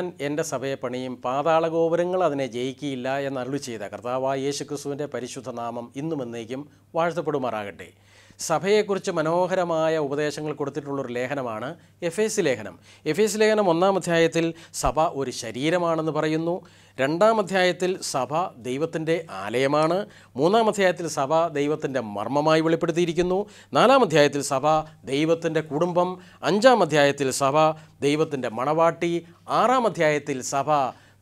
ഞാൻ എന്റെ സഭയെ പണിയും പാതാള ഗോപുരങ്ങൾ അതിനെ ജയിക്കില്ല എന്നരുളി ചെയ്ത കർത്താവായ യേശുക്രിസ്തുവിന്റെ പരിശുദ്ധ നാമം ഇന്നും എന്നേക്കും വാഴ്ത്തപ്പെടുമാറാകട്ടെ. സഭയെക്കുറിച്ച് മനോഹരമായ ഉപദേശങ്ങൾ കൊടുത്തിട്ടുള്ളൊരു ലേഖനമാണ് എഫ് എസ് ലേഖനം. എഫ് എസ് ലേഖനം ഒന്നാം അധ്യായത്തിൽ സഭ ഒരു ശരീരമാണെന്ന് പറയുന്നു. രണ്ടാം അധ്യായത്തിൽ സഭ ദൈവത്തിന്റെ ആലയമാണ്. മൂന്നാം അധ്യായത്തിൽ സഭ ദൈവത്തിന്റെ മർമ്മമായി വെളിപ്പെടുത്തിയിരിക്കുന്നു. നാലാം അധ്യായത്തിൽ സഭ ദൈവത്തിന്റെ കുടുംബം. അഞ്ചാം അധ്യായത്തിൽ സഭ ദൈവത്തിന്റെ മണവാട്ടി. ആറാം അധ്യായത്തിൽ സഭ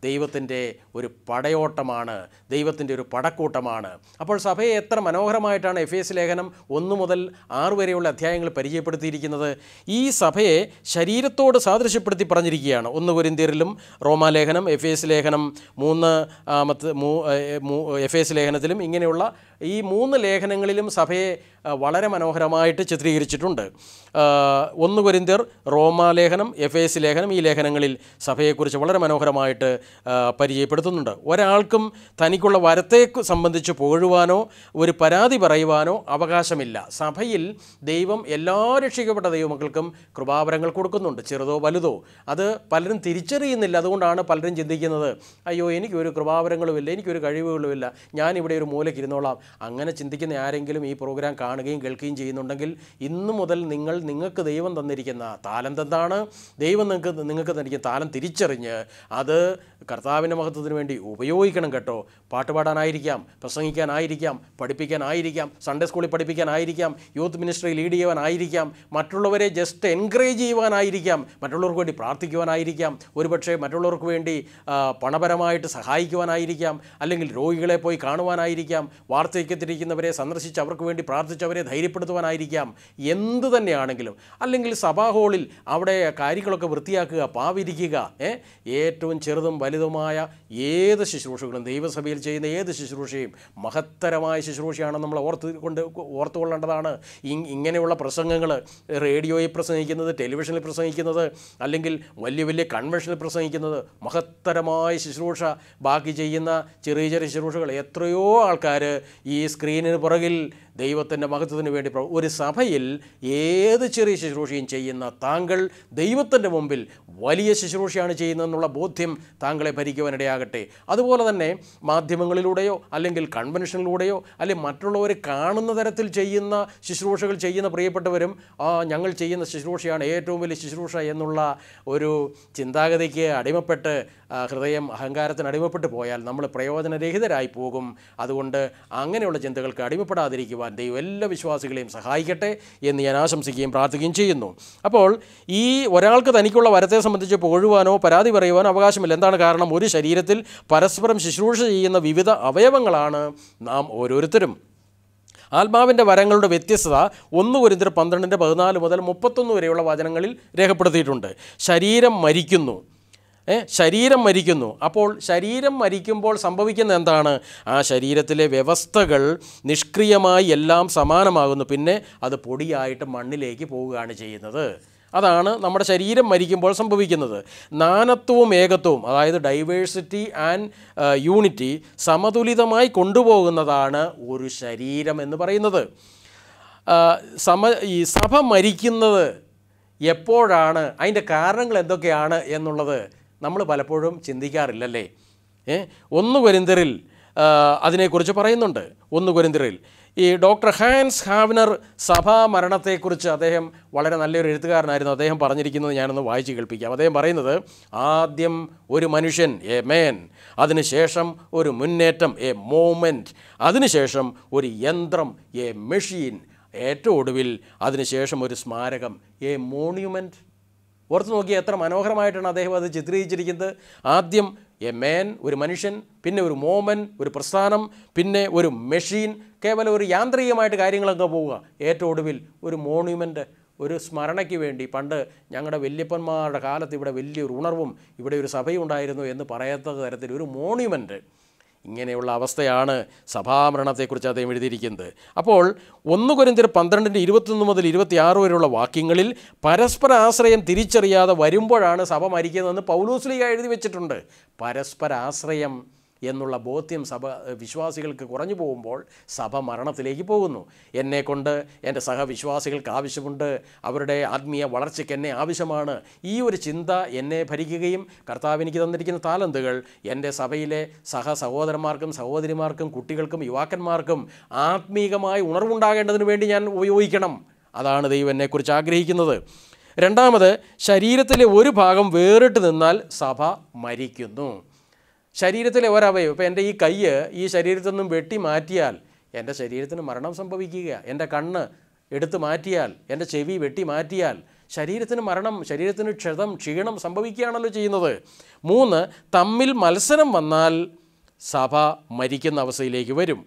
ദൈവത്തിന്റെ ഒരു പടയോട്ടമാണ് ദൈവത്തിന്റെ ഒരു പടക്കൂട്ടമാണ്. അപ്പോൾ സഭയെ എത്ര മനോഹരമായിട്ടാണ് എഫ് എസ് ലേഖനം ഒന്ന് മുതൽ ആറ് വരെയുള്ള അധ്യായങ്ങൾ പരിചയപ്പെടുത്തിയിരിക്കുന്നത്. ഈ സഭയെ ശരീരത്തോട് സാദൃശ്യപ്പെടുത്തി പറഞ്ഞിരിക്കുകയാണ്. ഒന്ന് കുരിന്തിയറിലും റോമാലേഖനം എഫ് എസ് ലേഖനം മൂന്ന് എഫ് എസ് ലേഖനത്തിലും ഇങ്ങനെയുള്ള ഈ മൂന്ന് ലേഖനങ്ങളിലും സഭയെ വളരെ മനോഹരമായിട്ട് ചിത്രീകരിച്ചിട്ടുണ്ട്. ഒന്ന് കൊരിന്തിയർ റോമാലേഖനം എഫ് എസ് ലേഖനം ഈ ലേഖനങ്ങളിൽ സഭയെക്കുറിച്ച് വളരെ മനോഹരമായിട്ട് പരിചയപ്പെടുത്തുന്നുണ്ട്. ഒരാൾക്കും തനിക്കുള്ള വരത്തെ സംബന്ധിച്ച് പോഴുവാനോ ഒരു പരാതി പറയുവാനോ അവകാശമില്ല. സഭയിൽ ദൈവം എല്ലാ രക്ഷിക്കപ്പെട്ട ദൈവമക്കൾക്കും കൃപാവരങ്ങൾ കൊടുക്കുന്നുണ്ട്. ചെറുതോ വലുതോ. അത് പലരും തിരിച്ചറിയുന്നില്ല. അതുകൊണ്ടാണ് പലരും ചിന്തിക്കുന്നത് അയ്യോ എനിക്കൊരു കൃപാവരങ്ങളുമില്ല എനിക്കൊരു കഴിവുകളുമില്ല. ഞാനിവിടെ ഒരു മൂലയ്ക്ക് ഇരുന്നോളാം. അങ്ങനെ ചിന്തിക്കുന്ന ആരെങ്കിലും ഈ പ്രോഗ്രാം കാണുകയും കേൾക്കുകയും ചെയ്യുന്നുണ്ടെങ്കിൽ ഇന്നു മുതൽ നിങ്ങൾ നിങ്ങൾക്ക് ദൈവം തന്നിരിക്കുന്ന താലം എന്താണ് ദൈവം നിങ്ങൾക്ക് നിങ്ങൾക്ക് തന്നിരിക്കുന്ന താലം തിരിച്ചറിഞ്ഞ് അത് കർത്താവിന്റെ മഹത്വത്തിന് വേണ്ടി ഉപയോഗിക്കണം കേട്ടോ. പാട്ട് പാടാനായിരിക്കാം പ്രസംഗിക്കാനായിരിക്കാം പഠിപ്പിക്കാനായിരിക്കാം സൺഡേ സ്കൂളിൽ പഠിപ്പിക്കാനായിരിക്കാം യൂത്ത് മിനിസ്ട്രി ലീഡ് ചെയ്യുവാനായിരിക്കാം മറ്റുള്ളവരെ ജസ്റ്റ് എൻകറേജ് ചെയ്യുവാനായിരിക്കാം മറ്റുള്ളവർക്ക് വേണ്ടി പ്രാർത്ഥിക്കുവാനായിരിക്കാം ഒരുപക്ഷെ മറ്റുള്ളവർക്ക് വേണ്ടി പണപരമായിട്ട് സഹായിക്കുവാനായിരിക്കാം അല്ലെങ്കിൽ രോഗികളെ പോയി കാണുവാനായിരിക്കാം വാർദ്ധക്യത്തിരിക്കുന്നവരെ സന്ദർശിച്ച് അവർക്ക് വേണ്ടി പ്രാർത്ഥിച്ചവരെ ധൈര്യപ്പെടുത്തുവാനായിരിക്കാം എന്ത് തന്നെയാണെങ്കിലും. അല്ലെങ്കിൽ സഭാ ഹാളിൽ അവിടെ കാര്യങ്ങളൊക്കെ വൃത്തിയാക്കുക പാവിരിക്കുക ഏറ്റവും ചെറുതും വലുതുമായ ഏത് ശുശ്രൂഷകളും ദൈവസഭയിൽ ചെയ്യുന്ന ഏത് ശുശ്രൂഷയും മഹത്തരമായ ശുശ്രൂഷയാണ് നമ്മൾ ഓർത്ത് കൊണ്ട് ഓർത്തുകൊള്ളേണ്ടതാണ് ഇങ്ങനെയുള്ള പ്രസംഗങ്ങൾ റേഡിയോയിൽ പ്രസംഗിക്കുന്നത് ടെലിവിഷനിൽ പ്രസംഗിക്കുന്നത് അല്ലെങ്കിൽ വലിയ വലിയ കൺവെൻഷനിൽ പ്രസംഗിക്കുന്നത് മഹത്തരമായ ശുശ്രൂഷ ബാക്കി ചെയ്യുന്ന ചെറിയ ചെറിയ ശുശ്രൂഷകൾ. എത്രയോ ആൾക്കാർ ഈ സ്ക്രീനിന് പുറകിൽ ദൈവത്തിന്റെ മഹത്വത്തിന് വേണ്ടി ഒരു സഭയിൽ ഏത് ചെറിയ ശുശ്രൂഷയും ചെയ്യുന്ന താങ്കൾ ദൈവത്തിന്റെ മുമ്പിൽ വലിയ ശുശ്രൂഷയാണ് ചെയ്യുന്നതെന്നുള്ള ബോധ്യം താങ്കളെ ഭരിക്കുവാനിടയാകട്ടെ. അതുപോലെ തന്നെ മാധ്യമങ്ങളിലൂടെയോ അല്ലെങ്കിൽ കൺവെൻഷനിലൂടെയോ അല്ലെങ്കിൽ മറ്റുള്ളവർ കാണുന്ന തരത്തിൽ ചെയ്യുന്ന ശുശ്രൂഷകൾ ചെയ്യുന്ന പ്രിയപ്പെട്ടവരും ഞങ്ങൾ ചെയ്യുന്ന ശുശ്രൂഷയാണ് ഏറ്റവും വലിയ ശുശ്രൂഷ എന്നുള്ള ഒരു ചിന്താഗതിക്ക് അടിമപ്പെട്ട് ഹൃദയം അഹങ്കാരത്തിന് അടിമപ്പെട്ട് പോയാൽ നമ്മൾ പ്രയോജനരഹിതരായി പോകും. അതുകൊണ്ട് അങ്ങനെയുള്ള ചിന്തകൾക്ക് അടിമപ്പെടാതിരിക്കുവാൻ ദൈവം എല്ലാ വിശ്വാസികളെയും സഹായിക്കട്ടെ എന്ന് ഞാൻ ആശംസിക്കുകയും പ്രാർത്ഥിക്കുകയും ചെയ്യുന്നു. അപ്പോൾ ഈ ഒരാൾക്ക് തനിക്കുള്ള വരത്തെ സംബന്ധിച്ച് പോഴുവാനോ പരാതി പറയുവാനോ അവകാശമില്ല. എന്താണ് കാരണം ഒരു ശരീരത്തിൽ പരസ്പരം ശുശ്രൂഷ ചെയ്യുന്ന വിവിധ അവയവങ്ങളാണ് നാം ഓരോരുത്തരും. ആത്മാവിന്റെ വരങ്ങളുടെ വ്യത്യസ്തത ഒന്ന് കുരിന്തിർ പന്ത്രണ്ടിന്റെ പതിനാല് മുതൽ മുപ്പത്തൊന്ന് വരെയുള്ള വചനങ്ങളിൽ രേഖപ്പെടുത്തിയിട്ടുണ്ട്. ശരീരം മരിക്കുന്നു. ശരീരം മരിക്കുന്നു. അപ്പോൾ ശരീരം മരിക്കുമ്പോൾ സംഭവിക്കുന്ന എന്താണ്? ആ ശരീരത്തിലെ വ്യവസ്ഥകൾ നിഷ്ക്രിയമായി എല്ലാം സമാനമാകുന്നു. പിന്നെ അത് പൊടിയായിട്ട് മണ്ണിലേക്ക് പോവുകയാണ് ചെയ്യുന്നത്. അതാണ് നമ്മുടെ ശരീരം മരിക്കുമ്പോൾ സംഭവിക്കുന്നത്. നാനത്വവും ഏകത്വവും അതായത് ഡൈവേഴ്സിറ്റി ആൻഡ് യൂണിറ്റി സമതുലിതമായി കൊണ്ടുപോകുന്നതാണ് ഒരു ശരീരം എന്ന് പറയുന്നത്. സമ ഈ സഭ മരിക്കുന്നത് എപ്പോഴാണ്? അതിന്റെ കാരണങ്ങൾ എന്തൊക്കെയാണ് എന്നുള്ളത് നമ്മൾ പലപ്പോഴും ചിന്തിക്കാറില്ലല്ലേ? ഒന്ന് കൊരിന്തറിൽ അതിനെക്കുറിച്ച് പറയുന്നുണ്ട്. ഒന്ന് കൊരിന്തറിൽ ഈ ഡോക്ടർ ഹാൻസ് ഹാവ്നർ സഭാ മരണത്തെക്കുറിച്ച് അദ്ദേഹം വളരെ നല്ലൊരു എഴുത്തുകാരനായിരുന്നു. അദ്ദേഹം പറഞ്ഞിരിക്കുന്നത് ഞാനൊന്ന് വായിച്ച് കേൾപ്പിക്കാം. അദ്ദേഹം പറയുന്നത് ആദ്യം ഒരു മനുഷ്യൻ എ മേൻ അതിനുശേഷം ഒരു മുന്നേറ്റം എ മൂമെന്റ് അതിനുശേഷം ഒരു യന്ത്രം എ മെഷീൻ ഏറ്റവും ഒടുവിൽ അതിനുശേഷം ഒരു സ്മാരകം എ മോണ്യുമെന്റ് ഓർത്ത് നോക്കിയാൽ എത്ര മനോഹരമായിട്ടാണ് അദ്ദേഹം അത് ചിത്രീകരിച്ചിരിക്കുന്നത്. ആദ്യം എ മേൻ ഒരു മനുഷ്യൻ പിന്നെ ഒരു മോമൻ ഒരു പ്രസ്ഥാനം പിന്നെ ഒരു മെഷീൻ കേവലം ഒരു യാന്ത്രികമായിട്ട് കാര്യങ്ങളൊക്കെ പോവുക. ഏറ്റവും ഒടുവിൽ ഒരു മോണ്യുമെന്റ് ഒരു സ്മരണയ്ക്ക് വേണ്ടി. പണ്ട് ഞങ്ങളുടെ വല്യപ്പന്മാരുടെ കാലത്ത് ഇവിടെ വലിയൊരു ഉണർവും ഇവിടെ ഒരു സഭയുണ്ടായിരുന്നു എന്ന് പറയത്തക്ക തരത്തിൽ ഒരു മോണ്യുമെന്റ് ഇങ്ങനെയുള്ള അവസ്ഥയാണ് സഭാമരണത്തെക്കുറിച്ച് അദ്ദേഹം എഴുതിയിരിക്കുന്നത്. അപ്പോൾ ഒന്ന് കുരന്തിർ പന്ത്രണ്ടിന്റെ ഇരുപത്തൊന്ന് മുതൽ ഇരുപത്തിയാറ് വരെയുള്ള വാക്യങ്ങളിൽ പരസ്പര ആശ്രയം തിരിച്ചറിയാതെ വരുമ്പോഴാണ് സഭ മരിക്കുന്നതെന്ന് പൗലൂസ്ലിക എഴുതി വെച്ചിട്ടുണ്ട്. പരസ്പര ആശ്രയം എന്നുള്ള ബോധ്യം സഭ വിശ്വാസികൾക്ക് കുറഞ്ഞു പോകുമ്പോൾ സഭ മരണത്തിലേക്ക് പോകുന്നു. എന്നെക്കൊണ്ട് എന്റെ സഹവിശ്വാസികൾക്ക് ആവശ്യമുണ്ട്. അവരുടെ ആത്മീയ വളർച്ചയ്ക്ക് എന്നെ ആവശ്യമാണ്. ഈ ഒരു ചിന്ത എന്നെ ഭരിക്കുകയും കർത്താവ് എനിക്ക് തന്നിരിക്കുന്ന താലന്തുകൾ എന്റെ സഭയിലെ സഹ സഹോദരന്മാർക്കും സഹോദരിമാർക്കും കുട്ടികൾക്കും യുവാക്കന്മാർക്കും ആത്മീകമായി ഉണർവുണ്ടാകേണ്ടതിന് വേണ്ടി ഞാൻ ഉപയോഗിക്കണം. അതാണ് ദൈവം എന്നെക്കുറിച്ച് ആഗ്രഹിക്കുന്നത്. രണ്ടാമത് ശരീരത്തിലെ ഒരു ഭാഗം വേറിട്ട് നിന്നാൽ സഭ മരിക്കുന്നു. ശരീരത്തിലെ ഒരവയവം. ഇപ്പോൾ എന്റെ ഈ കയ്യ് ഈ ശരീരത്തിൽ നിന്നും വെട്ടി മാറ്റിയാൽ എന്റെ ശരീരത്തിന് മരണം സംഭവിക്കുക. എന്റെ കണ്ണ് എടുത്തു മാറ്റിയാൽ എന്റെ ചെവി വെട്ടി മാറ്റിയാൽ ശരീരത്തിന് മരണം ശരീരത്തിന് ക്ഷതം ക്ഷീണം സംഭവിക്കുകയാണല്ലോ ചെയ്യുന്നത്. മൂന്ന് തമ്മിൽ മത്സരം വന്നാൽ സഭ മരിക്കുന്ന അവസ്ഥയിലേക്ക് വരും.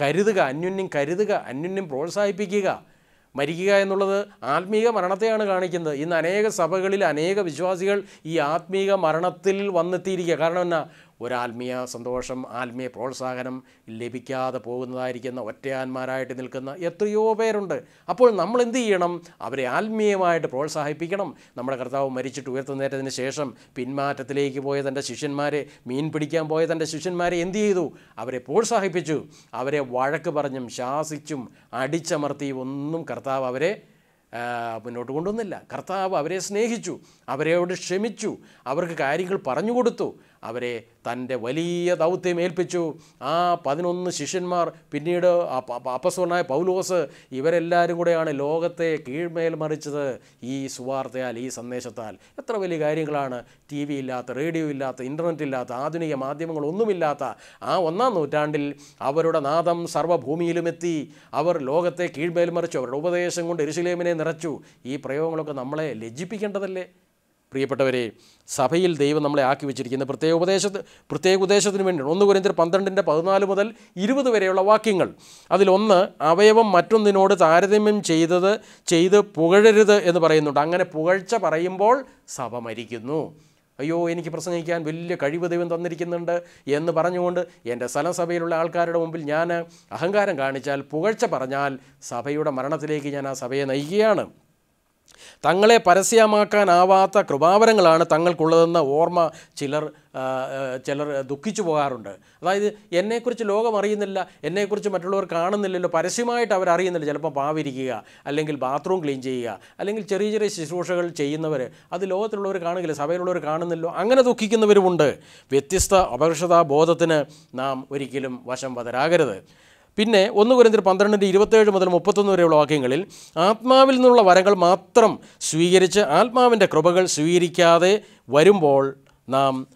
കരുതുക അന്യുന്യം കരുതുക അന്യുന്യം പ്രോത്സാഹിപ്പിക്കുക. മരിക്കുക എന്നുള്ളത് ആത്മീക മരണത്തെയാണ് കാണിക്കുന്നത്. ഇന്ന് അനേക സഭകളിൽ അനേക വിശ്വാസികൾ ഈ ആത്മീക മരണത്തിൽ വന്നെത്തിയിരിക്കുക. കാരണം എന്നാ? ഒരാത്മീയ സന്തോഷം ആത്മീയ പ്രോത്സാഹനം ലഭിക്കാതെ പോകുന്നതായിരിക്കുന്ന ഒറ്റയാന്മാരായിട്ട് നിൽക്കുന്ന എത്രയോ പേരുണ്ട്. അപ്പോൾ നമ്മൾ എന്ത് ചെയ്യണം? അവരെ ആത്മീയമായിട്ട് പ്രോത്സാഹിപ്പിക്കണം. നമ്മുടെ കർത്താവ് മരിച്ചിട്ട് ഉയർത്തുന്നേറ്റതിന് ശേഷം പിന്മാറ്റത്തിലേക്ക് പോയ തന്റെ ശിഷ്യന്മാരെ മീൻ പിടിക്കാൻ പോയ തന്റെ ശിഷ്യന്മാരെ എന്ത് ചെയ്തു? അവരെ പ്രോത്സാഹിപ്പിച്ചു. അവരെ വഴക്ക് പറഞ്ഞും ശാസിച്ചും അടിച്ചമർത്തിയും ഒന്നും കർത്താവ് അവരെ മുന്നോട്ട് കൊണ്ടുവന്നില്ല. കർത്താവ് അവരെ സ്നേഹിച്ചു. അവരോട് ക്ഷമിച്ചു. അവർക്ക് കാര്യങ്ങൾ പറഞ്ഞു കൊടുത്തു. അവരെ തന്റെ വലിയ ദൗത്യം ഏൽപ്പിച്ചു. ആ പതിനൊന്ന് ശിഷ്യന്മാർ പിന്നീട് അപ്പസ്വനായ അപ്പ- പൗലോസ് ഇവരെല്ലാവരും കൂടെയാണ് ലോകത്തെ കീഴ്മേൽ മറിച്ചത് ഈ സുവാർത്തയാൽ ഈ സന്ദേശത്താൽ. എത്ര വലിയ കാര്യങ്ങളാണ്. ടി വി ഇല്ലാത്ത റേഡിയോ ഇല്ലാത്ത ഇന്റർനെറ്റ് ഇല്ലാത്ത ആധുനിക മാധ്യമങ്ങളൊന്നുമില്ലാത്ത ആ ഒന്നാം നൂറ്റാണ്ടിൽ അവരുടെ നാദം സർവഭൂമിയിലുമെത്തി. അവർ ലോകത്തെ കീഴ്മേൽ മറിച്ചു. അവരുടെ ഉപദേശം കൊണ്ട് എരുശലേമിനെ നിറച്ചു. ഈ പ്രയോഗങ്ങളൊക്കെ നമ്മളെ ലജ്ജിപ്പിക്കേണ്ടതല്ലേ? പ്രിയപ്പെട്ടവരെ സഭയിൽ ദൈവം നമ്മളെ ആക്കി വെച്ചിരിക്കുന്ന പ്രത്യേക ഉപദേശത്ത് പ്രത്യേക ഉദ്ദേശത്തിന് വേണ്ടിയാണ്. ഒന്ന് കുരിന്തിർ പന്ത്രണ്ടിന്റെ പതിനാല് മുതൽ ഇരുപത് വരെയുള്ള വാക്യങ്ങൾ. അതിലൊന്ന് അവയവം മറ്റൊന്നിനോട് താരതമ്യം ചെയ്തത് ചെയ്ത് പുകഴരുത് എന്ന് പറയുന്നുണ്ട്. അങ്ങനെ പുകഴ്ച പറയുമ്പോൾ സഭ മരിക്കുന്നു. അയ്യോ എനിക്ക് പ്രസംഗിക്കാൻ വലിയ കഴിവ് ദൈവം തന്നിരിക്കുന്നുണ്ട് എന്ന് പറഞ്ഞുകൊണ്ട് എന്റെ സ്ഥലസഭയിലുള്ള ആൾക്കാരുടെ മുമ്പിൽ ഞാൻ അഹങ്കാരം കാണിച്ചാൽ പുകഴ്ച പറഞ്ഞാൽ സഭയുടെ മരണത്തിലേക്ക് ഞാൻ ആ സഭയെ നയിക്കുകയാണ്. തങ്ങളെ പരസ്യമാക്കാനാവാത്ത കൃപാവരങ്ങളാണ് തങ്ങൾക്കുള്ളതെന്ന ഓർമ്മ ചിലർ ചിലർ ദുഃഖിച്ചു പോകാറുണ്ട്. അതായത് എന്നെക്കുറിച്ച് ലോകം അറിയുന്നില്ല എന്നെക്കുറിച്ച് മറ്റുള്ളവർ കാണുന്നില്ലല്ലോ പരസ്യമായിട്ട് അവർ അറിയുന്നില്ല. ചിലപ്പോൾ പാവിരിക്കുക അല്ലെങ്കിൽ ബാത്റൂം ക്ലീൻ ചെയ്യുക അല്ലെങ്കിൽ ചെറിയ ചെറിയ ശുശ്രൂഷകൾ ചെയ്യുന്നവർ അത് ലോകത്തിലുള്ളവർ കാണുകയില്ല സഭയിലുള്ളവർ കാണുന്നില്ലോ അങ്ങനെ ദുഃഖിക്കുന്നവരുമുണ്ട്. വ്യത്യസ്ത അപകർഷതാ ബോധത്തിന് നാം ഒരിക്കലും വശം വതരാകരുത് പിന്നെ ഒന്ന് കുരിന്തിർ പന്ത്രണ്ടിന്റെ ഇരുപത്തേഴ് മുതൽ മുപ്പത്തൊന്ന് വരെയുള്ള വാക്യങ്ങളിൽ ആത്മാവിൽ നിന്നുള്ള വരങ്ങൾ മാത്രം സ്വീകരിച്ച് ആത്മാവിന്റെ കൃപകൾ സ്വീകരിക്കാതെ വരുമ്പോൾ നാം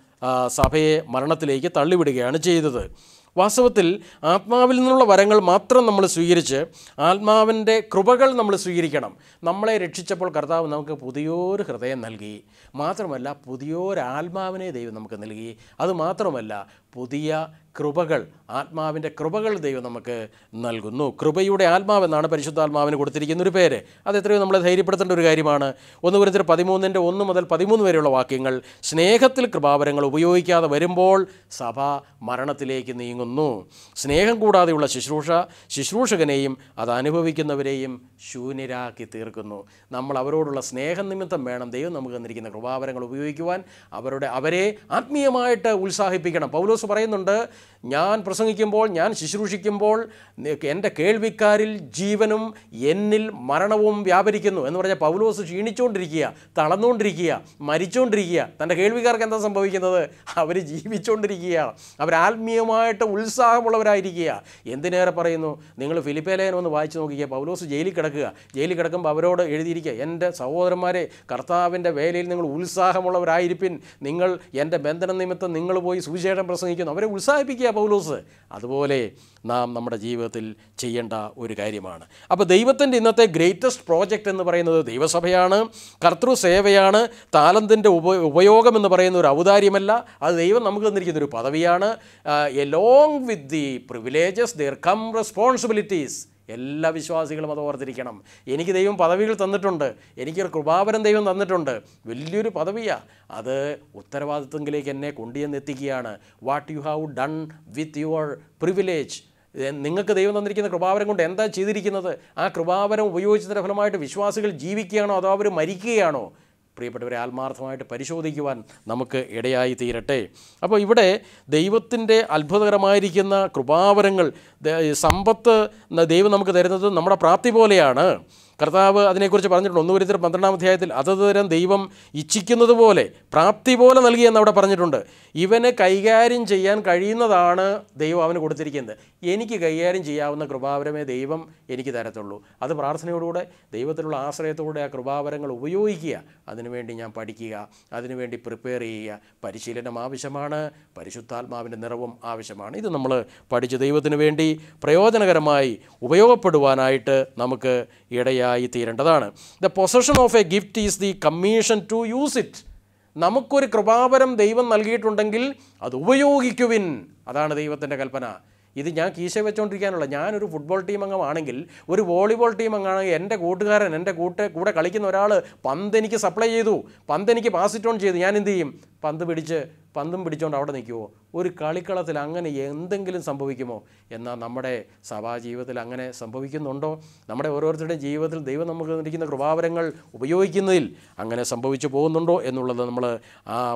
സഭയെ മരണത്തിലേക്ക് തള്ളിവിടുകയാണ് ചെയ്തത്. വാസ്തവത്തിൽ ആത്മാവിൽ നിന്നുള്ള വരങ്ങൾ മാത്രം നമ്മൾ സ്വീകരിച്ച് ആത്മാവിന്റെ കൃപകൾ നമ്മൾ സ്വീകരിക്കണം. നമ്മളെ രക്ഷിച്ചപ്പോൾ കർത്താവ് നമുക്ക് പുതിയൊരു ഹൃദയം നൽകി. മാത്രമല്ല പുതിയൊരു ആത്മാവിനെ ദൈവം നമുക്ക് നൽകി. അതുമാത്രമല്ല പുതിയ കൃപകൾ ആത്മാവിന്റെ കൃപകൾ ദൈവം നമുക്ക് നൽകുന്നു. കൃപയുടെ ആത്മാവെന്നാണ് പരിശുദ്ധാത്മാവിന് കൊടുത്തിരിക്കുന്ന ഒരു പേര്. അത് എത്രയോ നമ്മളെ ധൈര്യപ്പെടുത്തേണ്ട ഒരു കാര്യമാണ്. ഒന്ന് കുറിച്ച് പതിമൂന്നിന്റെ ഒന്ന് മുതൽ പതിമൂന്ന് വരെയുള്ള വാക്യങ്ങൾ. സ്നേഹത്തിൽ കൃപാവരങ്ങൾ ഉപയോഗിക്കാതെ വരുമ്പോൾ സഭ മരണത്തിലേക്ക് നീങ്ങുന്നു. സ്നേഹം കൂടാതെയുള്ള ശുശ്രൂഷ ശുശ്രൂഷകനെയും അത് അനുഭവിക്കുന്നവരെയും ശൂന്യരാക്കി തീർക്കുന്നു. നമ്മൾ അവരോടുള്ള സ്നേഹം നിമിത്തം വേണം ദൈവം നമുക്ക് തന്നിരിക്കുന്ന കൃപാവരങ്ങൾ ഉപയോഗിക്കുവാൻ. അവരുടെ അവരെ ആത്മീയമായിട്ട് ഉത്സാഹിപ്പിക്കണം. പൗലോസ് പറയുന്നുണ്ട് ഞാൻ പ്രസംഗിക്കുമ്പോൾ ഞാൻ ശുശ്രൂഷിക്കുമ്പോൾ എന്റെ കേൾവിക്കാരിൽ ജീവനും എന്നിൽ മരണവും വ്യാപരിക്കുന്നു എന്ന് പറഞ്ഞാൽ പൗലോസ് ക്ഷീണിച്ചുകൊണ്ടിരിക്കുക തളർന്നുകൊണ്ടിരിക്കുക മരിച്ചുകൊണ്ടിരിക്കുക തന്റെ കേൾവിക്കാർക്ക് എന്താ സംഭവിക്കുന്നത്? അവർ ജീവിച്ചുകൊണ്ടിരിക്കുകയാണ് അവർ ആത്മീയമായിട്ട് ഉത്സാഹമുള്ളവരായിരിക്കുക എന്തിനേറെ പറയുന്നു? നിങ്ങൾ ഫിലിപ്പേലേനം ഒന്ന് വായിച്ചു നോക്കിക്കുക പൗലോസ് ജയിലിൽ കിടക്കുക ജയിലിൽ കിടക്കുമ്പോൾ അവരോട് എഴുതിയിരിക്കുക എന്റെ സഹോദരന്മാരെ കർത്താവിന്റെ വേലയിൽ നിങ്ങൾ ഉത്സാഹമുള്ളവരായിരിപ്പിൻ. നിങ്ങൾ എന്റെ ബന്ധന നിമിത്തം നിങ്ങൾ പോയി സുവിശേഷം പ്രസംഗിക്കുന്നു. അവരെ ഉത്സാഹിപ്പിക്കുക പൗലോസ്. അതുപോലെ നാം നമ്മുടെ ജീവിതത്തിൽ ചെയ്യേണ്ട ഒരു കാര്യമാണ്. അപ്പോൾ ദൈവത്തിന്റെ ഇന്നത്തെ ഗ്രേറ്റസ്റ്റ് പ്രോജക്റ്റ് എന്ന് പറയുന്നത് ദൈവസഭയാണ് കർത്തൃ സേവയാണ് താലന്തിന്റെ ഉപ ഉപയോഗം എന്ന് പറയുന്ന ഒരു ഔദാര്യമല്ല. അത് ദൈവം നമുക്ക് തന്നിരിക്കുന്ന ഒരു പദവിയാണ്. Along with the privileges there come responsibilities എല്ലാ വിശ്വാസികളും അത് ഓർത്തിരിക്കണം. എനിക്ക് ദൈവം പദവികൾ തന്നിട്ടുണ്ട്. എനിക്കൊരു കൃപാപരം ദൈവം തന്നിട്ടുണ്ട്. വലിയൊരു പദവിയാണ് അത് ഉത്തരവാദിത്വത്തിലേക്ക് എന്നെ കൊണ്ടുചെന്നെത്തിക്കുകയാണ്. What you have done with your privilege നിങ്ങൾക്ക് ദൈവം തന്നിരിക്കുന്ന കൃപാവരം കൊണ്ട് എന്താ ചെയ്തിരിക്കുന്നത്? ആ കൃപാവരം ഉപയോഗിച്ചതിന്റെ ഫലമായിട്ട് വിശ്വാസികൾ ജീവിക്കുകയാണോ? അതോ അവർ മരിക്കുകയാണോ? പ്രിയപ്പെട്ടവരെ ആത്മാർത്ഥമായിട്ട് പരിശോധിക്കുവാൻ നമുക്ക് ഇടയായി തീരട്ടെ. അപ്പോൾ ഇവിടെ ദൈവത്തിന്റെ അത്ഭുതകരമായിരിക്കുന്ന കൃപാവരങ്ങൾ സമ്പത്ത് ദൈവം നമുക്ക് തരുന്നത് നമ്മുടെ പ്രാപ്തി പോലെയാണ്. കർത്താവ് അതിനെക്കുറിച്ച് പറഞ്ഞിട്ടുണ്ട്. ഒന്ന് വരുത്തർ പന്ത്രണ്ടാം അധ്യായത്തിൽ അതത് തരം ദൈവം ഇച്ഛിക്കുന്നത് പോലെ പ്രാപ്തി പോലെ നൽകിയെന്ന് അവിടെ പറഞ്ഞിട്ടുണ്ട്. ഇവന് കൈകാര്യം ചെയ്യാൻ കഴിയുന്നതാണ് ദൈവം അവന് കൊടുത്തിരിക്കുന്നത്. എനിക്ക് കൈകാര്യം ചെയ്യാവുന്ന കൃപാവരമേ ദൈവം എനിക്ക് തരത്തുള്ളൂ. അത് പ്രാർത്ഥനയോടുകൂടെ ദൈവത്തിലുള്ള ആശ്രയത്തോടെ ആ കൃപാവരങ്ങൾ ഉപയോഗിക്കുക. അതിനുവേണ്ടി ഞാൻ പഠിക്കുക. അതിനുവേണ്ടി പ്രിപ്പയർ ചെയ്യുക. പരിശീലനം ആവശ്യമാണ്. പരിശുദ്ധാത്മാവിന്റെ നിറവും ആവശ്യമാണ്. ഇത് നമ്മൾ പഠിച്ച് ദൈവത്തിന് വേണ്ടി പ്രയോജനകരമായി ഉപയോഗപ്പെടുവാനായിട്ട് നമുക്ക് ഇടയായി തീരേണ്ടതാണ്. The possession of a gift is the commission to use it നമുക്കൊരു കൃപാപരം ദൈവം നൽകിയിട്ടുണ്ടെങ്കിൽ അത് ഉപയോഗിക്കുവിൻ. അതാണ് ദൈവത്തിന്റെ കൽപ്പന. ഇത് ഞാൻ കീശ വെച്ചുകൊണ്ടിരിക്കാനുള്ള ഞാനൊരു ഫുട്ബോൾ ടീം അംഗമാണെങ്കിൽ ഒരു വോളിബോൾ ടീം അംഗമാണെങ്കിൽ എന്റെ കൂട്ടുകാരൻ എന്റെ കൂട്ട് കൂടെ കളിക്കുന്ന ഒരാൾ പന്ത് എനിക്ക് സപ്ലൈ ചെയ്തു. പന്ത് എനിക്ക് പാസ് ഓൺ ചെയ്തു. ഞാൻ എന്ത് ചെയ്യും? പന്ത് പിടിച്ച് പന്തും പിടിച്ചുകൊണ്ട് അവിടെ നിൽക്കുമോ ഒരു കളിക്കളത്തിൽ അങ്ങനെ എന്തെങ്കിലും സംഭവിക്കുമോ? എന്നാൽ നമ്മുടെ സഭാ ജീവിതത്തിൽ അങ്ങനെ സംഭവിക്കുന്നുണ്ടോ? നമ്മുടെ ഓരോരുത്തരുടെയും ജീവിതത്തിൽ ദൈവം നമുക്ക് തന്നിരിക്കുന്ന കൃപാവരങ്ങൾ ഉപയോഗിക്കുന്നതിൽ അങ്ങനെ സംഭവിച്ചു പോകുന്നുണ്ടോ എന്നുള്ളത് നമ്മൾ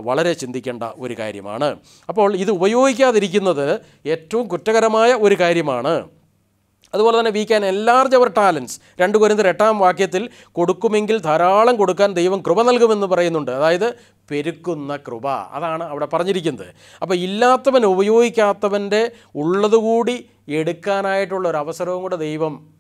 വളരെ ചിന്തിക്കേണ്ട ഒരു കാര്യമാണ്. അപ്പോൾ ഇത് ഉപയോഗിക്കാതിരിക്കുന്നത് ഏറ്റവും കുറ്റകരമായ ഒരു കാര്യമാണ്. അതുപോലെ തന്നെ we can enlarge our talents രണ്ട് കുരുന്ന് എട്ടാം വാക്യത്തിൽ കൊടുക്കുമെങ്കിൽ ധാരാളം കൊടുക്കാൻ ദൈവം കൃപ നൽകുമെന്ന് പറയുന്നുണ്ട്. അതായത് പെരുക്കുന്ന കൃപ. അതാണ് അവിടെ പറഞ്ഞിരിക്കുന്നത്. അപ്പോൾ ഇല്ലാത്തവൻ ഉപയോഗിക്കാത്തവന്റെ ഉള്ളതുകൂടി എടുക്കാനായിട്ടുള്ള ഒരു അവസരവും കൂടെ ദൈവം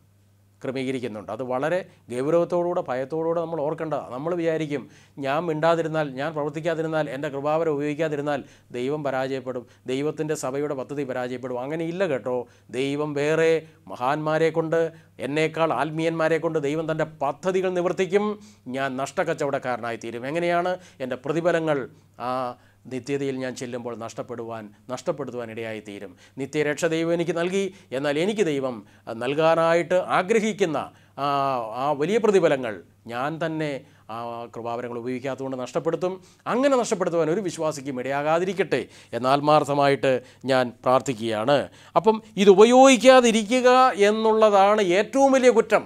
ക്രമീകരിക്കുന്നുണ്ട്. അത് വളരെ ഗൗരവത്തോടുകൂടെ ഭയത്തോടുകൂടെ നമ്മൾ ഓർക്കേണ്ട നമ്മൾ വിചാരിക്കും ഞാൻ മിണ്ടാതിരുന്നാൽ ഞാൻ പ്രവർത്തിക്കാതിരുന്നാൽ എന്റെ കൃപാവരം ഉപയോഗിക്കാതിരുന്നാൽ ദൈവം പരാജയപ്പെടും ദൈവത്തിന്റെ സഭയുടെ പദ്ധതി പരാജയപ്പെടും. അങ്ങനെ ഇല്ല കേട്ടോ. ദൈവം വേറെ മഹാന്മാരെ കൊണ്ട് എന്നേക്കാൾ ആത്മീയന്മാരെ കൊണ്ട് ദൈവം തന്റെ പദ്ധതികൾ നിവർത്തിക്കും. ഞാൻ നഷ്ടക്കച്ചവടക്കാരനായി തീരും എങ്ങനെയാണ് എന്റെ പ്രതിഫലങ്ങൾ ആ നിത്യതയിൽ ഞാൻ ചെല്ലുമ്പോൾ നഷ്ടപ്പെടുവാൻ നഷ്ടപ്പെടുത്തുവാൻ ഇടയായി തീരും നിത്യരക്ഷ ദൈവം എനിക്ക് നൽകി. എന്നാൽ എനിക്ക് ദൈവം നൽകാനായിട്ട് ആഗ്രഹിക്കുന്ന ആ വലിയ പ്രതിഫലങ്ങൾ ഞാൻ തന്നെ ആ കൃപാവരങ്ങൾ ഉപയോഗിക്കാത്തതുകൊണ്ട് നഷ്ടപ്പെടുത്തും. അങ്ങനെ നഷ്ടപ്പെടുത്തുവാൻ ഒരു വിശ്വാസിക്കും ഇടയാകാതിരിക്കട്ടെ എന്നാത്മാർത്ഥമായിട്ട് ഞാൻ പ്രാർത്ഥിക്കുകയാണ്. അപ്പം ഇത് ഉപയോഗിക്കാതിരിക്കുക എന്നുള്ളതാണ് ഏറ്റവും വലിയ കുറ്റം.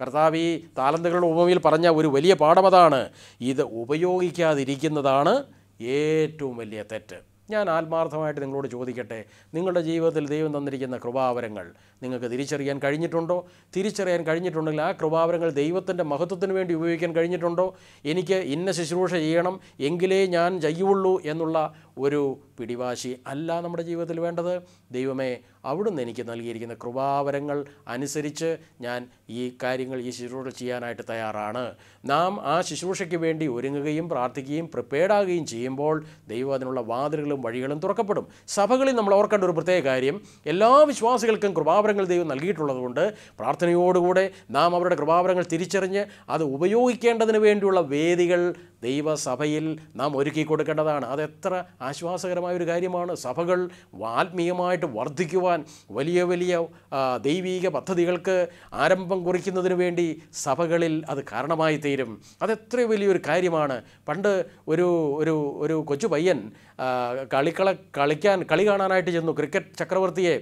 കർത്താവ് ഈ താലന്തുകളുടെ ഉപമയിൽ പറഞ്ഞ ഒരു വലിയ പാഠം അതാണ്. ഇത് ഉപയോഗിക്കാതിരിക്കുന്നതാണ് ഏറ്റവും വലിയ തെറ്റ്. ഞാൻ ആത്മാർത്ഥമായിട്ട് നിങ്ങളോട് ചോദിക്കട്ടെ. നിങ്ങളുടെ ജീവിതത്തിൽ ദൈവം തന്നിരിക്കുന്ന കൃപാവരങ്ങൾ നിങ്ങൾക്ക് തിരിച്ചറിയാൻ കഴിഞ്ഞിട്ടുണ്ടോ? തിരിച്ചറിയാൻ കഴിഞ്ഞിട്ടുണ്ടെങ്കിൽ ആ കൃപാവരങ്ങൾ ദൈവത്തിന്റെ മഹത്വത്തിന് വേണ്ടി ഉപയോഗിക്കാൻ കഴിഞ്ഞിട്ടുണ്ടോ? എനിക്ക് ഇന്ന ശുശ്രൂഷ ചെയ്യണം എങ്കിലേ ഞാൻ ചെയ്യുള്ളൂ എന്നുള്ള ഒരു പിടിവാശി അല്ല നമ്മുടെ ജീവിതത്തിൽ വേണ്ടത്. ദൈവമേ അവിടുന്ന് എനിക്ക് നൽകിയിരിക്കുന്ന കൃപാവരങ്ങൾ അനുസരിച്ച് ഞാൻ ഈ കാര്യങ്ങൾ ഈ ശുശ്രൂഷ ചെയ്യാനായിട്ട് തയ്യാറാണ്. നാം ആ ശുശ്രൂഷയ്ക്ക് വേണ്ടി ഒരുങ്ങുകയും പ്രാർത്ഥിക്കുകയും പ്രിപ്പയർഡ് ആകുകയും ചെയ്യുമ്പോൾ ദൈവം അതിനുള്ള വാതിലുകളും വഴികളും തുറക്കപ്പെടും. സഭകളിൽ നമ്മൾ ഓർക്കേണ്ട ഒരു പ്രത്യേക കാര്യം എല്ലാ വിശ്വാസികൾക്കും കൃപാവരങ്ങൾ ദൈവം നൽകിയിട്ടുള്ളതുകൊണ്ട് പ്രാർത്ഥനയോടുകൂടെ നാം അവരുടെ കൃപാവരങ്ങൾ തിരിച്ചറിഞ്ഞ് അത് ഉപയോഗിക്കേണ്ടതിന് വേണ്ടിയുള്ള വേദികൾ ദൈവസഭയിൽ നാം ഒരുക്കി കൊടുക്കേണ്ടതാണ് അതെത്ര ആശ്വാസകരമായ ഒരു കാര്യമാണ്. സഭകൾ ആത്മീയമായിട്ട് വർദ്ധിക്കുവാൻ വലിയ വലിയ ദൈവീക പദ്ധതികൾക്ക് ആരംഭം കുറിക്കുന്നതിന് വേണ്ടി സഭകളിൽ അത് കാരണമായി തീരും അതെത്ര വലിയൊരു കാര്യമാണ്. പണ്ട് ഒരു ഒരു ഒരു കൊച്ചു പയ്യൻ കളിക്കള കളിക്കാൻ കളി കാണാനായിട്ട് ചെന്നു. ക്രിക്കറ്റ് ചക്രവർത്തിയെ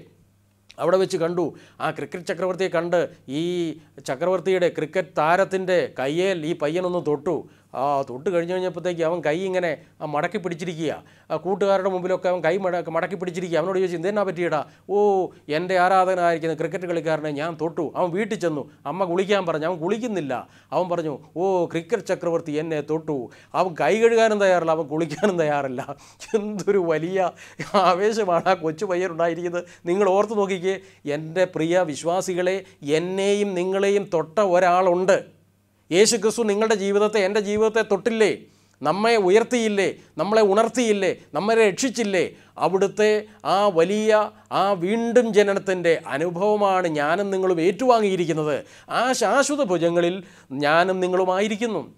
അവിടെ വെച്ച് കണ്ടു. ആ ക്രിക്കറ്റ് ചക്രവർത്തിയെ കണ്ട് ഈ ചക്രവർത്തിയുടെ ക്രിക്കറ്റ് താരത്തിന്റെ കയ്യേൽ ഈ പയ്യനൊന്ന് തൊട്ടു. ആ തൊട്ട് കഴിഞ്ഞ് കഴിഞ്ഞപ്പോഴത്തേക്ക് അവൻ കൈ ഇങ്ങനെ മടക്കി പിടിച്ചിരിക്കുക കൂട്ടുകാരുടെ മുമ്പിലൊക്കെ അവൻ കൈ മട മടക്കി പിടിച്ചിരിക്കുക അവനോട് ചോദിച്ചു എന്തിനാ പറ്റിയടാ? ഓ എന്റെ ആരാധകനായിരിക്കുന്ന ക്രിക്കറ്റ് കളിക്കാരനെ ഞാൻ തൊട്ടു. അവൻ വീട്ടിൽ ചെന്നു. അമ്മ കുളിക്കാൻ പറഞ്ഞു. അവൻ കുളിക്കുന്നില്ല അവൻ പറഞ്ഞു ഓ ക്രിക്കറ്റ് ചക്രവർത്തി എന്നെ തൊട്ടു. അവൻ കൈ കഴുകാനും തയ്യാറില്ല. അവൻ കുളിക്കാനും തയ്യാറില്ല. എന്തൊരു വലിയ ആവേശമാണ് ആ കൊച്ചു പയ്യനുണ്ടായിരിക്കുന്നത്. നിങ്ങൾ ഓർത്ത് നോക്കിക്കേ എന്റെ പ്രിയ വിശ്വാസികളെ എന്നെയും നിങ്ങളെയും തൊട്ട ഒരാളുണ്ട്. യേശു ക്രിസ്തു നിങ്ങളുടെ ജീവിതത്തെ എന്റെ ജീവിതത്തെ തൊട്ടില്ലേ? നമ്മെ ഉയർത്തിയില്ലേ? നമ്മളെ ഉണർത്തിയില്ലേ? നമ്മെ രക്ഷിച്ചില്ലേ? അവിടുത്തെ ആ വലിയ ആ വീണ്ടും ജനനത്തിന്റെ അനുഭവമാണ് ഞാനും നിങ്ങളും ഏറ്റുവാങ്ങിയിരിക്കുന്നത്. ആ ശാശ്വത ഭുജങ്ങളിൽ ഞാനും നിങ്ങളുമായിരിക്കുന്നു.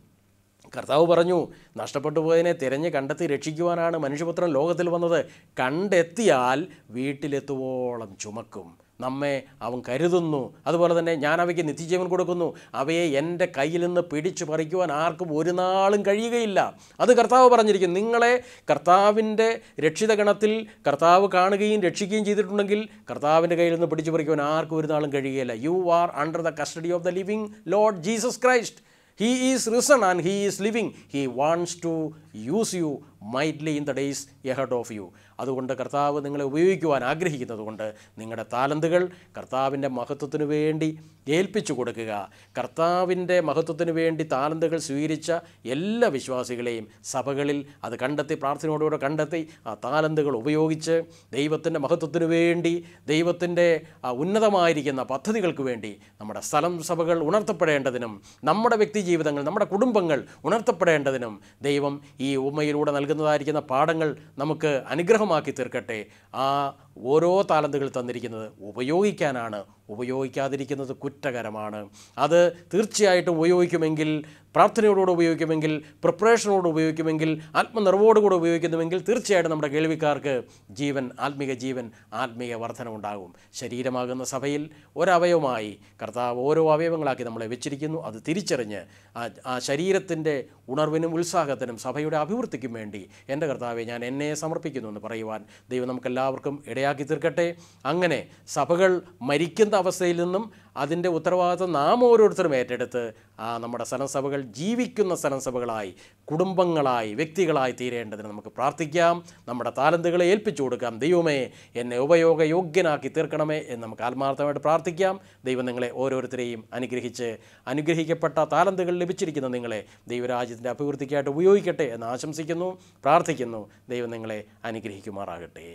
കർത്താവ് പറഞ്ഞു നഷ്ടപ്പെട്ടു പോയതിനെ തിരഞ്ഞ് കണ്ടെത്തി രക്ഷിക്കുവാനാണ് മനുഷ്യപുത്രൻ ലോകത്തിൽ വന്നത്. കണ്ടെത്തിയാൽ വീട്ടിലെത്തുവോളം ചുമക്കും. നമ്മെ അവൻ കരുതുന്നു. അതുപോലെ തന്നെ ഞാൻ അവയ്ക്ക് നിത്യജീവൻ കൊടുക്കുന്നു. അവയെ എന്റെ കയ്യിൽ നിന്ന് പിടിച്ചു പറിക്കുവാൻ ആർക്കും ഒരു നാളും കഴിയുകയില്ല. അത് കർത്താവ് പറഞ്ഞിരിക്കുന്നു. നിങ്ങളെ കർത്താവിന്റെ രക്ഷിതഗണത്തിൽ കർത്താവ് കാണുകയും രക്ഷിക്കുകയും ചെയ്തിട്ടുണ്ടെങ്കിൽ കർത്താവിന്റെ കയ്യിൽ നിന്ന് പിടിച്ചു പറിക്കുവാൻ ആർക്കും ഒരു നാളും കഴിയുകയില്ല. You are under the custody of the living lord Jesus Christ he is risen and he is living he wants to use you mightily in the days ahead of you അതുകൊണ്ട് കർത്താവ് നിങ്ങളെ ഉപയോഗിക്കുവാൻ ആഗ്രഹിക്കുന്നതുകൊണ്ട് നിങ്ങളുടെ താലന്തുകൾ കർത്താവിന്റെ മഹത്വത്തിന് വേണ്ടി ഏൽപ്പിച്ചു കൊടുക്കുക. കർത്താവിന്റെ മഹത്വത്തിനു വേണ്ടി താലന്തുകൾ സ്വീകരിച്ച എല്ലാ വിശ്വാസികളെയും സഭകളിൽ അത് കണ്ടെത്തി പ്രാർത്ഥനയോടുകൂടെ കണ്ടെത്തി ആ താലന്തുകൾ ഉപയോഗിച്ച് ദൈവത്തിന്റെ മഹത്വത്തിനു വേണ്ടി ദൈവത്തിന്റെ ഉന്നതമായിരിക്കുന്ന പദ്ധതികൾക്ക് വേണ്ടി നമ്മുടെ സ്ഥലം സഭകൾ ഉണർത്തപ്പെടേണ്ടതിനും നമ്മുടെ വ്യക്തി ജീവിതങ്ങൾ നമ്മുടെ കുടുംബങ്ങൾ ഉണർത്തപ്പെടേണ്ടതിനും ദൈവം ഈ ഉമ്മയിലൂടെ നൽകുന്നതായിരിക്കുന്ന പാഠങ്ങൾ നമുക്ക് അനുഗ്രഹമാക്കി തീർക്കട്ടെ. ആ ഓരോ താലന്തുകൾ തന്നിരിക്കുന്നത് ഉപയോഗിക്കാനാണ്. ഉപയോഗിക്കാതിരിക്കുന്നത് കുറ്റകരമാണ്. അത് തീർച്ചയായിട്ടും ഉപയോഗിക്കുമെങ്കിൽ പ്രാർത്ഥനയോടുകൂടെ ഉപയോഗിക്കുമെങ്കിൽ പ്രിപ്പറേഷനോട് ഉപയോഗിക്കുമെങ്കിൽ ആത്മനിർവോടുകൂടെ ഉപയോഗിക്കുന്നുവെങ്കിൽ തീർച്ചയായിട്ടും നമ്മുടെ കേൾവിക്കാർക്ക് ജീവൻ ആത്മീക ജീവൻ ആത്മീയ വർധന ഉണ്ടാകും ശരീരമാകുന്ന സഭയിൽ ഒരവയവമായി കർത്താവ് ഓരോ അവയവങ്ങളാക്കി നമ്മളെ വെച്ചിരിക്കുന്നു. അത് തിരിച്ചറിഞ്ഞ് ആ ശരീരത്തിന്റെ ഉണർവിനും ഉത്സാഹത്തിനും സഭയുടെ അഭിവൃദ്ധിക്കും വേണ്ടി എന്റെ കർത്താവെ ഞാൻ എന്നെ സമർപ്പിക്കുന്നു എന്ന് പറയുവാൻ ദൈവം നമുക്കെല്ലാവർക്കും ഇടയാക്കി തീർക്കട്ടെ. അങ്ങനെ സഭകൾ മരിക്കുന്ന അവസ്ഥയിൽ നിന്നും അതിന്റെ ഉത്തരവാദിത്വം നാം ഓരോരുത്തരും ഏറ്റെടുത്ത് ആ നമ്മുടെ സനസഭകൾ ജീവിക്കുന്ന സനസഭകളായി കുടുംബങ്ങളായി വ്യക്തികളായി തീരേണ്ടതിന് നമുക്ക് പ്രാർത്ഥിക്കാം. നമ്മുടെ താലന്തുകളെ ഏൽപ്പിച്ചു കൊടുക്കാം. ദൈവമേ എന്നെ ഉപയോഗയോഗ്യനാക്കി തീർക്കണമേ എന്ന് നമുക്ക് ആത്മാർത്ഥമായിട്ട് പ്രാർത്ഥിക്കാം. ദൈവം നിങ്ങളെ ഓരോരുത്തരെയും അനുഗ്രഹിച്ച് അനുഗ്രഹിക്കപ്പെട്ട താലന്തുകൾ ലഭിച്ചിരിക്കുന്ന നിങ്ങളെ ദൈവരാജ്യത്തിന്റെ അഭിവൃദ്ധിക്കായിട്ട് ഉപയോഗിക്കട്ടെ എന്ന് ആശംസിക്കുന്നു പ്രാർത്ഥിക്കുന്നു. ദൈവം നിങ്ങളെ അനുഗ്രഹിക്കുമാറാകട്ടെ.